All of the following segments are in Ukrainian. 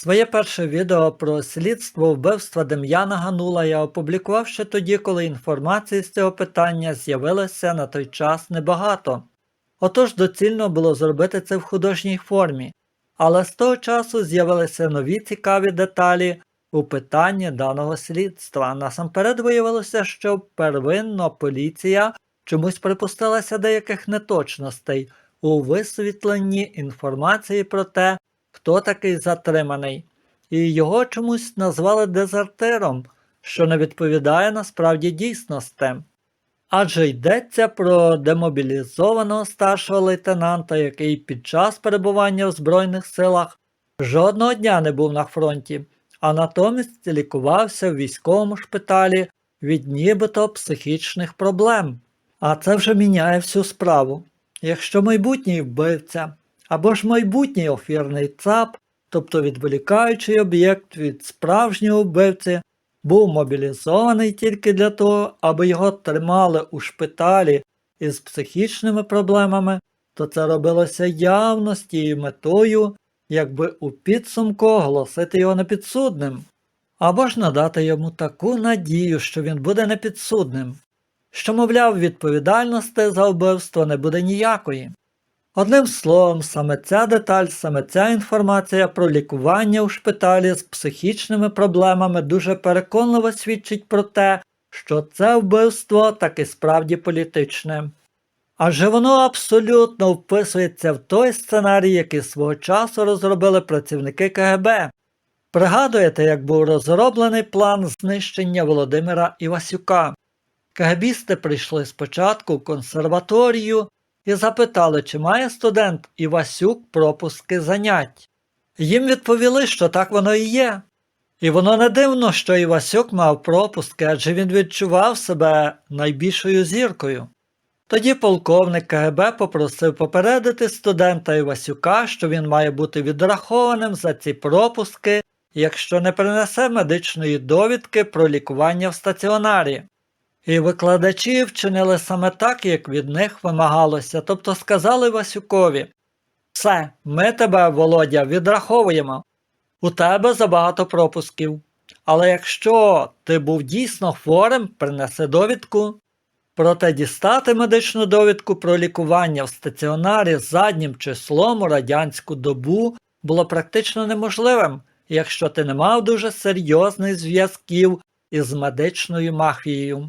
Своє перше відео про слідство вбивства Дем'яна Ганула я опублікував ще тоді, коли інформації з цього питання з'явилося на той час небагато. Отож доцільно було зробити це в художній формі, але з того часу з'явилися нові цікаві деталі у питанні даного слідства. Насамперед виявилося, що первинно поліція чомусь припустилася деяких неточностей у висвітленні інформації про те, хто такий затриманий, і його чомусь назвали дезертиром, що не відповідає насправді дійсностям. Адже йдеться про демобілізованого старшого лейтенанта, який під час перебування в Збройних силах жодного дня не був на фронті, а натомість лікувався в військовому шпиталі від нібито психічних проблем. А це вже міняє всю справу. Якщо майбутній вбивця або ж майбутній офірний ЦАП, тобто відволікаючий об'єкт від справжнього вбивці, був мобілізований тільки для того, аби його тримали у шпиталі із психічними проблемами, то це робилося явно з тією метою, якби у підсумку оголосити його непідсудним, або ж надати йому таку надію, що він буде непідсудним, що, мовляв, відповідальності за вбивство не буде ніякої. Одним словом, саме ця деталь, саме ця інформація про лікування у шпиталі з психічними проблемами дуже переконливо свідчить про те, що це вбивство таки справді політичне. Адже воно абсолютно вписується в той сценарій, який свого часу розробили працівники КГБ. Пригадуєте, як був розроблений план знищення Володимира Івасюка? КГБісти прийшли спочатку в консерваторію і запитали, чи має студент Івасюк пропуски занять. Їм відповіли, що так воно і є. І воно не дивно, що Івасюк мав пропуски, адже він відчував себе найбільшою зіркою. Тоді полковник КГБ попросив попередити студента Івасюка, що він має бути відрахованим за ці пропуски, якщо не принесе медичної довідки про лікування в стаціонарі. І викладачі вчинили саме так, як від них вимагалося, тобто сказали Васюкові Все, ми тебе, Володя, відраховуємо. У тебе забагато пропусків. Але якщо ти був дійсно хворим, принеси довідку. Проте дістати медичну довідку про лікування в стаціонарі заднім числом у радянську добу було практично неможливим, якщо ти не мав дуже серйозних зв'язків із медичною мафією.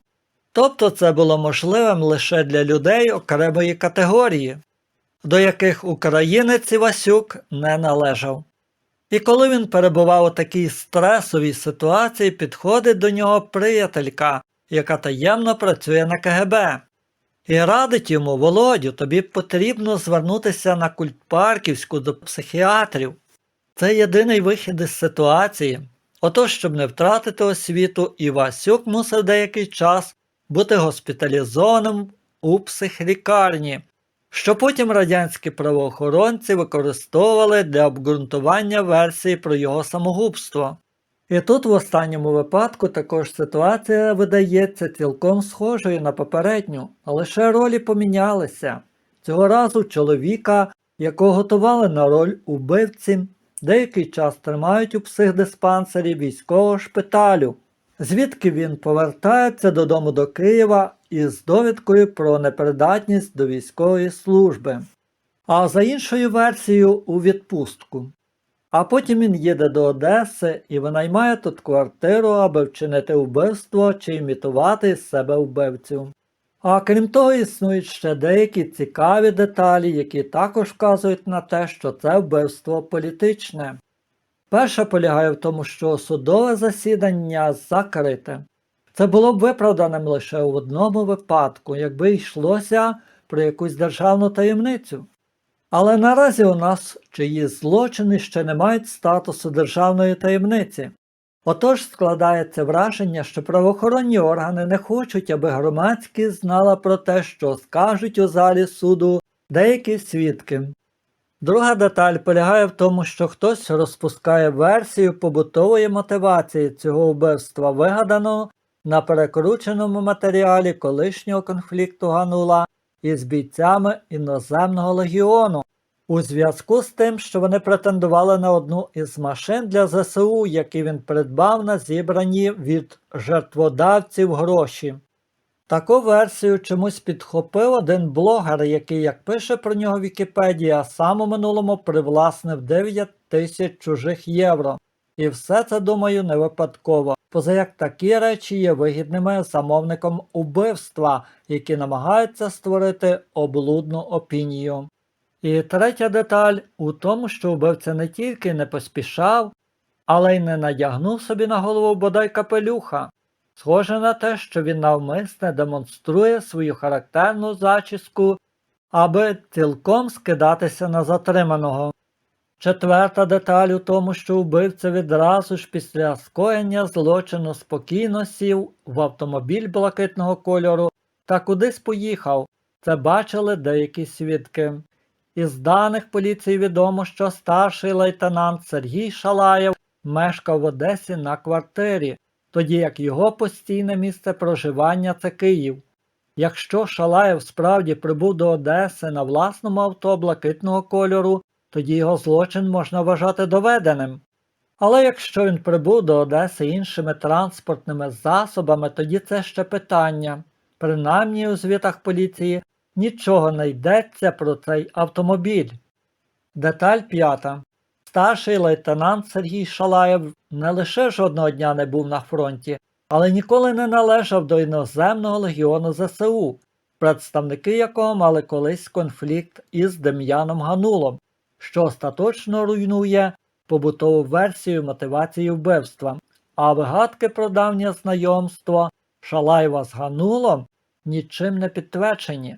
Тобто це було можливим лише для людей окремої категорії, до яких українець Івасюк не належав. І коли він перебував у такій стресовій ситуації, підходить до нього приятелька, яка таємно працює на КГБ, і радить йому Володю, тобі потрібно звернутися на культпарківську до психіатрів. Це єдиний вихід із ситуації. Отож, щоб не втратити освіту, Івасюк мусив деякий час бути госпіталізованим у психлікарні, що потім радянські правоохоронці використовували для обґрунтування версії про його самогубство. І тут в останньому випадку також ситуація видається цілком схожою на попередню, лише ролі помінялися. Цього разу чоловіка, якого готували на роль убивці, деякий час тримають у психдиспансері військового шпиталю звідки він повертається додому до Києва із довідкою про непридатність до військової служби, а за іншою версією у відпустку. А потім він їде до Одеси і винаймає тут квартиру, аби вчинити вбивство чи імітувати з себе вбивцю. А крім того, існують ще деякі цікаві деталі, які також вказують на те, що це вбивство політичне. Перша полягає в тому, що судове засідання закрите. Це було б виправданим лише в одному випадку, якби йшлося про якусь державну таємницю. Але наразі у нас чиї злочини ще не мають статусу державної таємниці. Отож складається враження, що правоохоронні органи не хочуть, аби громадськість знала про те, що скажуть у залі суду деякі свідки. Друга деталь полягає в тому, що хтось розпускає версію побутової мотивації цього вбивства, вигаданого на перекрученому матеріалі колишнього конфлікту Ганула із бійцями іноземного легіону. У зв'язку з тим, що вони претендували на одну із машин для ЗСУ, які він придбав на зібрані від жертводавців гроші. Таку версію чомусь підхопив один блогер, який, як пише про нього Вікіпедія, сам у минулому привласнив 9 тисяч чужих євро. І все це, думаю, не випадково, поза як такі речі є вигідними замовником убивства, які намагаються створити облудну опінію. І третя деталь у тому, що вбивця не тільки не поспішав, але й не надягнув собі на голову бодай капелюха. Схоже на те, що він навмисне демонструє свою характерну зачіску, аби цілком скидатися на затриманого. Четверта деталь у тому, що вбивця відразу ж після скоєння злочину спокійно сів в автомобіль блакитного кольору та кудись поїхав. Це бачили деякі свідки. Із даних поліції відомо, що старший лейтенант Сергій Шалаєв мешкав в Одесі на квартирі, тоді як його постійне місце проживання це Київ. Якщо Шалаєв справді прибув до Одеси на власному авто блакитного кольору, тоді його злочин можна вважати доведеним. Але якщо він прибув до Одеси іншими транспортними засобами, тоді це ще питання. Принаймні у звітах поліції нічого не йдеться про цей автомобіль. Деталь п'ята. Старший лейтенант Сергій Шалаєв не лише жодного дня не був на фронті, але ніколи не належав до іноземного легіону ЗСУ, представники якого мали колись конфлікт із Дем'яном Ганулом, що остаточно руйнує побутову версію мотивації вбивства, а вигадки про давнє знайомство Шалаєва з Ганулом нічим не підтверджені.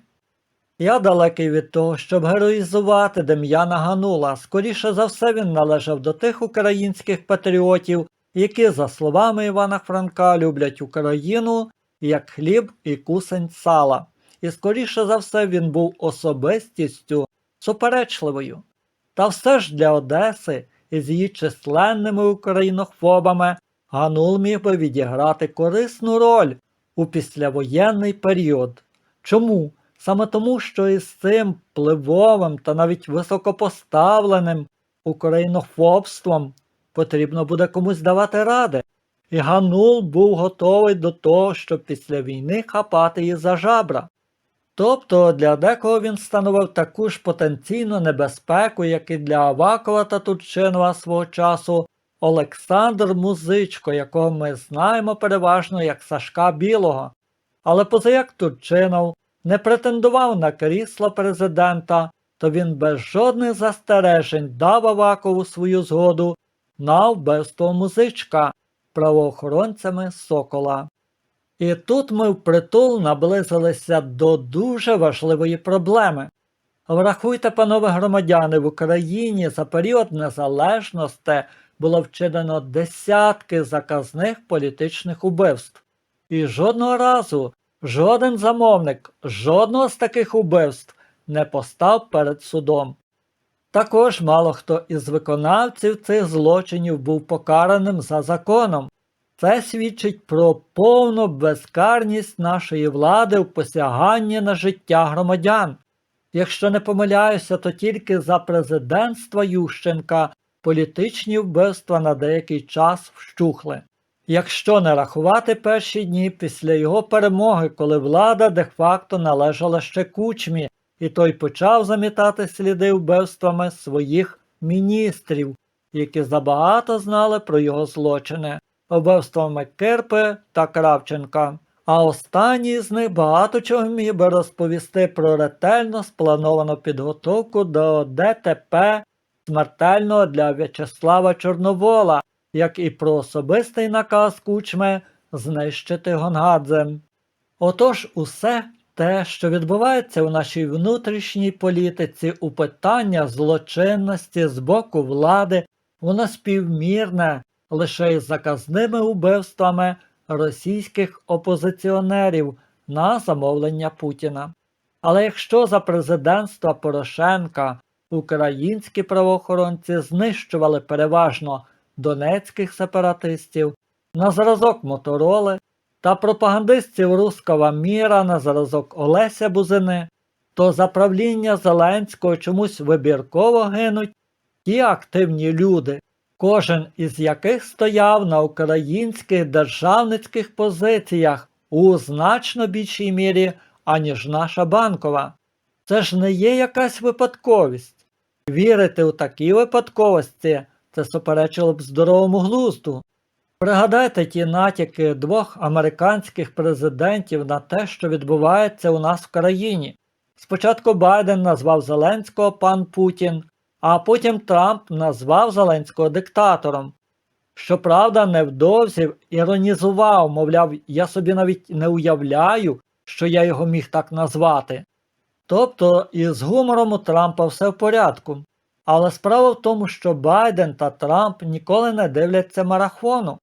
Я далекий від того, щоб героїзувати Дем'яна Ганула. Скоріше за все, він належав до тих українських патріотів, які, за словами Івана Франка, люблять Україну як хліб і кусень сала. І скоріше за все він був особистістю суперечливою. Та все ж для Одеси із її численними українофобами Ганул міг би відіграти корисну роль у післявоєнний період. Чому? Саме тому, що із цим пливовим та навіть високопоставленим українофобством потрібно буде комусь давати ради. І Ганул був готовий до того, щоб після війни хапати її за жабра. Тобто для декого він становив таку ж потенційну небезпеку, як і для Авакова та Турчинова свого часу Олександр Музичко, якого ми знаємо переважно як Сашка Білого. Але позаяк Турчинов не претендував на крісло президента, то він без жодних застережень дав Авакову свою згоду на вбивство музичка правоохоронцями Сокола. І тут ми впритул наблизилися до дуже важливої проблеми. Врахуйте, панове громадяни, в Україні за період незалежності було вчинено десятки заказних політичних убивств. І жодного разу жоден замовник жодного з таких убивств не постав перед судом. Також мало хто із виконавців цих злочинів був покараним за законом. Це свідчить про повну безкарність нашої влади в посяганні на життя громадян. Якщо не помиляюся, то тільки за президентства Ющенка політичні вбивства на деякий час вщухли. Якщо не рахувати перші дні після його перемоги, коли влада де-факто належала ще кучмі, і той почав замітати сліди вбивствами своїх міністрів, які забагато знали про його злочини вбивствами Кирпи та Кравченка. А останній з них багато чого міг би розповісти про ретельно сплановану підготовку до ДТП смертельного для В'ячеслава Чорновола, як і про особистий наказ кучми знищити Гонгадзе. Отож, усе те, що відбувається у нашій внутрішній політиці у питання злочинності з боку влади, воно співмірне лише із заказними убивствами російських опозиціонерів на замовлення Путіна. Але якщо за президентства Порошенка українські правоохоронці знищували переважно донецьких сепаратистів на зразок Мотороли та пропагандистів Руского міра на зразок Олеся Бузини, то за правління Зеленського чомусь вибірково гинуть ті активні люди, кожен із яких стояв на українських державницьких позиціях у значно більшій мірі, аніж наша банкова. Це ж не є якась випадковість. Вірити у такі випадковості це суперечило б здоровому глузду. Пригадайте ті натяки двох американських президентів на те, що відбувається у нас в країні. Спочатку Байден назвав Зеленського пан Путін, а потім Трамп назвав Зеленського диктатором. Щоправда, невдовзі іронізував, мовляв, я собі навіть не уявляю, що я його міг так назвати. Тобто із гумором у Трампа все в порядку. Але справа в тому, що Байден та Трамп ніколи не дивляться марафону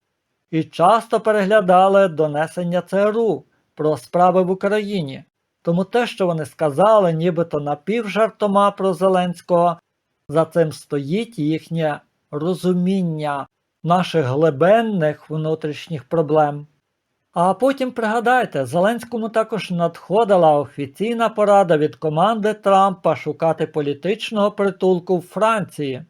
і часто переглядали донесення ЦРУ про справи в Україні. Тому те, що вони сказали, нібито напівжартома про Зеленського, за цим стоїть їхнє розуміння наших глибинних внутрішніх проблем. А потім пригадайте, Зеленському також надходила офіційна порада від команди Трампа шукати політичного притулку в Франції.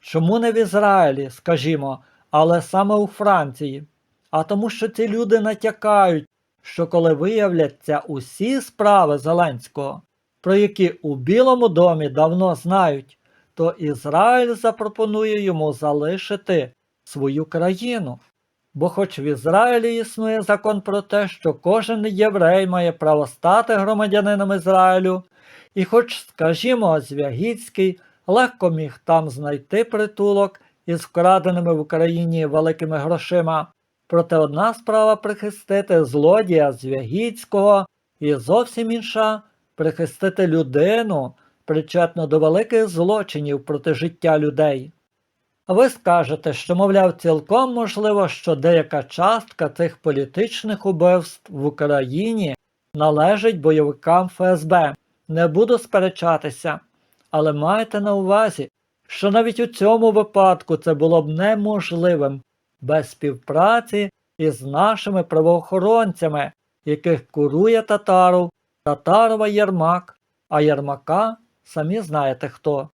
Чому не в Ізраїлі, скажімо, але саме у Франції? А тому, що ці люди натякають, що коли виявляться усі справи Зеленського, про які у Білому домі давно знають, то Ізраїль запропонує йому залишити свою країну. Бо хоч в Ізраїлі існує закон про те, що кожен єврей має право стати громадянином Ізраїлю, і хоч, скажімо, Звягіцький легко міг там знайти притулок із вкраденими в Україні великими грошима, проте одна справа прихистити злодія Звягіцького, і зовсім інша прихистити людину, причетну до великих злочинів проти життя людей. Ви скажете, що, мовляв, цілком можливо, що деяка частка цих політичних убивств в Україні належить бойовикам ФСБ. Не буду сперечатися, але майте на увазі, що навіть у цьому випадку це було б неможливим без співпраці із нашими правоохоронцями, яких курує татаров, татарова Єрмак, а Єрмака самі знаєте хто.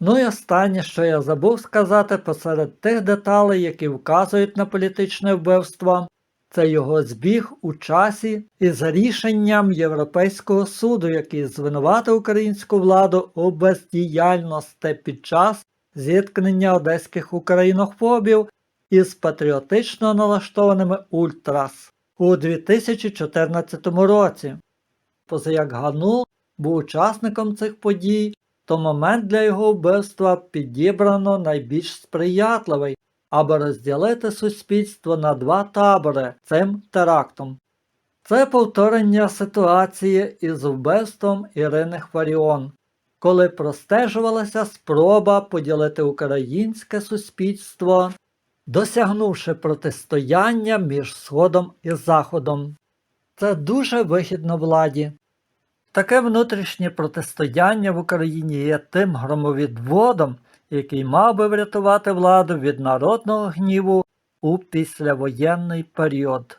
Ну і останнє, що я забув сказати посеред тих деталей, які вказують на політичне вбивство, це його збіг у часі із рішенням Європейського суду, який звинуватив українську владу у бездіяльності під час зіткнення одеських українофобів із патріотично налаштованими ультрас у 2014 році. Позаяк Ганул був учасником цих подій то момент для його вбивства підібрано найбільш сприятливий, аби розділити суспільство на два табори цим терактом. Це повторення ситуації із вбивством Ірини Хваріон, коли простежувалася спроба поділити українське суспільство, досягнувши протистояння між Сходом і Заходом. Це дуже вигідно владі. Таке внутрішнє протистояння в Україні є тим громовідводом, який мав би врятувати владу від народного гніву у післявоєнний період.